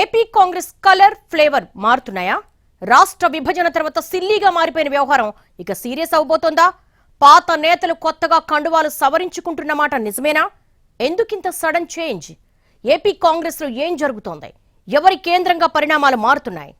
AP Congress colour flavour మారుతున్నాయా? రాష్ట్ర విభజన తర్వాత సిల్లీగా మారిపోయిన వ్యవహారం ఇక సీరియస్ అవబోతోందా? పాత నేతలు కొత్తగా కండువాలు సవరించుకుంటున్న మాట నిజమేనా? ఎందుకింత సడన్ చేంజ్? ఏపీ కాంగ్రెస్లో ఏం జరుగుతోంది? ఎవరి కేంద్రంగా పరిణామాలు మారుతున్నాయి?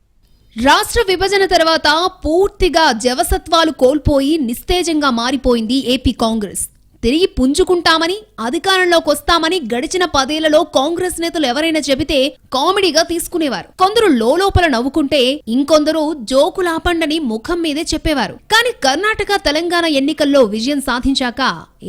రాష్ట్ర విభజన తర్వాత పూర్తిగా జవసత్వాలు కోల్పోయి నిస్తేజంగా మారిపోయింది ఏపీ కాంగ్రెస్. తిరిగి పుంజుకుంటామని అధికారంలోకి వస్తామని గడిచిన పదేళ్ళలో కాంగ్రెస్ నేతలు ఎవరైనా చెబితే కామెడీగా తీసుకునేవారు. కొందరు లోపల నవ్వుకుంటే ఇంకొందరు జోకులాపండని ముఖం మీదే చెప్పేవారు. కానీ కర్ణాటక తెలంగాణ ఎన్నికల్లో విజయం సాధించాక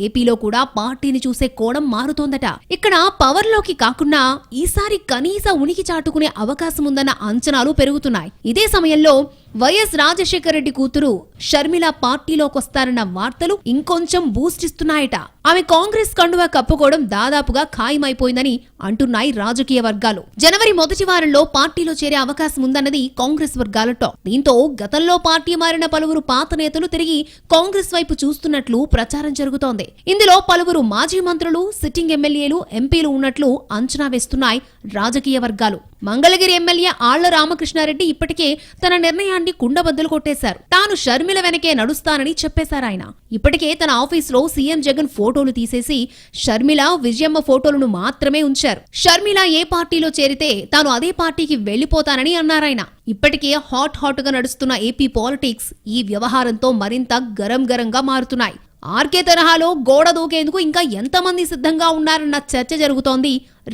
ఏపీలో కూడా పార్టీని చూసే కోణం మారుతోందట. ఇక్కడ పవర్లోకి కాకుండా ఈసారి కనీస ఉనికి చాటుకునే అవకాశం ఉందన్న అంచనాలు పెరుగుతున్నాయి. ఇదే సమయంలో వైఎస్ రాజశేఖర రెడ్డి కూతురు షర్మిల పార్టీలోకొస్తారన్న వార్తలు ఇంకొంచెం బూస్ట్ ఇస్తున్నాయట. ఆమె కాంగ్రెస్ కండువా కప్పుకోవడం దాదాపుగా ఖాయమైపోయిందని అంటున్నాయి రాజకీయ వర్గాలు. జనవరి మొదటి వారంలో పార్టీలో చేరే అవకాశం ఉందన్నది కాంగ్రెస్ వర్గాల టాక్. దీంతో గతంలో పార్టీ మారిన పలువురు పాత నేతలు తిరిగి కాంగ్రెస్ వైపు చూస్తున్నట్లు ప్రచారం జరుగుతోంది. ఇందులో పలువురు మాజీ మంత్రులు సిట్టింగ్ ఎమ్మెల్యేలు ఎంపీలు ఉన్నట్లు అంచనా వేస్తున్నాయి రాజకీయ వర్గాలు. మంగళగిరి ఎమ్మెల్యే ఆళ్ళ రామకృష్ణారెడ్డి ఇప్పటికే తన నిర్ణయాన్ని కుండబద్దలు కొట్టేశారు. తాను షర్మిల వెనకే నడుస్తానని చెప్పేశారు ఆయన. ఇప్పటికే తన ఆఫీసులో సీఎం జగన్ ఫోటోలు తీసేసి షర్మిల విజయమ్మ ఫోటోలను మాత్రమే ఉంచారు. షర్మిల ఏ పార్టీలో చేరితే తాను అదే పార్టీకి వెళ్ళిపోతానని అన్నారాయన ఇప్పటికే హాట్ హాట్గా నడుస్తున్న ఏపీ పాలిటిక్స్ ఈ వ్యవహారంతో మరింత గరం గరంగా మారుతున్నాయి. ఆర్కే తరహాలో గోడ దూకేందుకు ఇంకా ఎంతమంది సిద్ధంగా ఉన్నారన్న చర్చ జరుగుతోంది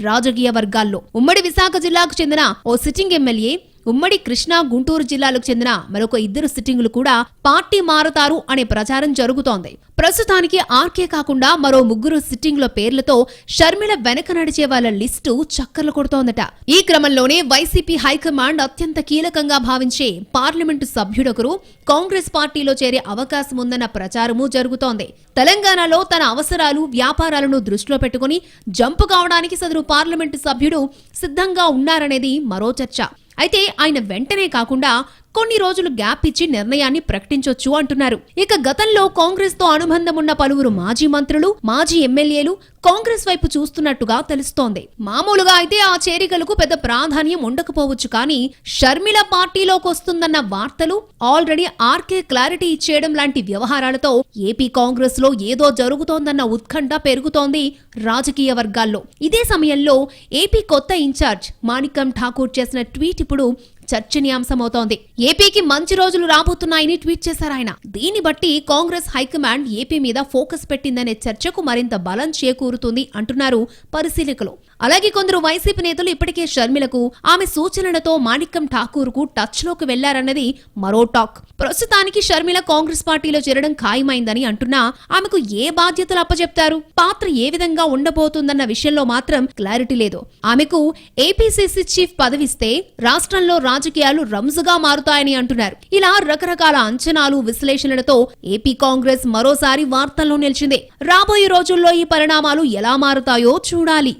రాజకీయ వర్గాల్లో. ఉమ్మడి విశాఖ జిల్లాకు చెందిన ఓ సిట్టింగ్ ఎమ్మెల్యే ఉమ్మడి కృష్ణా గుంటూరు జిల్లాలకు చెందిన మరొక ఇద్దరు సిట్టింగులు కూడా పార్టీ మారతారు అనే ప్రచారం జరుగుతోంది. ప్రస్తుతానికి ఆర్కే కాకుండా మరో ముగ్గురు సిట్టింగ్ల పేర్లతో షర్మిల వెనక నడిచే వాళ్ళ లిస్టు చక్కర్లు కొడుతోందట. ఈ క్రమంలోనే వైసీపీ హైకమాండ్ అత్యంత కీలకంగా భావించే పార్లమెంటు సభ్యుడొకరు కాంగ్రెస్ పార్టీలో చేరే అవకాశం ఉందన్న ప్రచారము జరుగుతోంది. తెలంగాణలో తన అవసరాలు వ్యాపారాలను దృష్టిలో పెట్టుకుని జంపు కావడానికి సదరు పార్లమెంటు సభ్యుడు సిద్ధంగా ఉన్నారనేది మరో చర్చ. అయితే ఆయన వెంటనే కాకుండా కొన్ని రోజులు గ్యాప్ ఇచ్చి నిర్ణయాన్ని ప్రకటించొచ్చు అంటున్నారు. ఇక గతంలో కాంగ్రెస్తో అనుబంధం ఉన్న పలువురు మాజీ మంత్రులు మాజీ ఎమ్మెల్యేలు కాంగ్రెస్ వైపు చూస్తున్నట్టుగా తెలుస్తోంది. మామూలుగా అయితే ఆ చేరికలకు పెద్ద ప్రాధాన్యం ఉండకపోవచ్చు కానీ షర్మిల పార్టీలోకి వస్తుందన్న వార్తలు ఆల్రెడీ ఆర్కే క్లారిటీ ఇచ్చేయడం లాంటి వ్యవహారాలతో ఏపీ కాంగ్రెస్లో ఏదో జరుగుతోందన్న ఉత్కంఠ పెరుగుతోంది రాజకీయ వర్గాల్లో. ఇదే సమయంలో ఏపీ కొత్త ఇన్ఛార్జ్ మాణికం ఠాకూర్ చేసిన ట్వీట్ ఇప్పుడు చర్చనీయాంశమవుతోంది. ఏపీకి మంచి రోజులు రాబోతున్నాయని ట్వీట్ చేశారు ఆయన. దీన్ని బట్టి కాంగ్రెస్ హైకమాండ్ ఏపీ మీద ఫోకస్ పెట్టిందనే చర్చకు మరింత బలం చేకూరుతుంది అంటున్నారు పరిశీలకులు. అలాగే కొందరు వైసీపీ నేతలు ఇప్పటికే షర్మిలకు ఆమె సూచనలతో మాణిక్యం ఠాకూర్కు టచ్లోకి వెళ్ళారన్నది మరో టాక్. ప్రస్తుతానికి షర్మిల కాంగ్రెస్ పార్టీలో చేరడం ఖాయమైందని అంటున్నా ఆమెకు ఏ బాధ్యతలు అప్పచెప్తారు పాత్ర ఏ విధంగా ఉండబోతుందన్న విషయంలో మాత్రం క్లారిటీ లేదు. ఆమెకు ఏపీసీసీ చీఫ్ పదవిస్తే రాష్ట్రంలో రాజకీయాలు రంజుగా మారుతాయని అంటున్నారు. ఇలా రకరకాల అంచనాలు విశ్లేషణలతో ఏపీ కాంగ్రెస్ మరోసారి వార్తల్లో నిలిచింది. రాబోయే రోజుల్లో ఈ పరిణామాలు ఎలా మారుతాయో చూడాలి.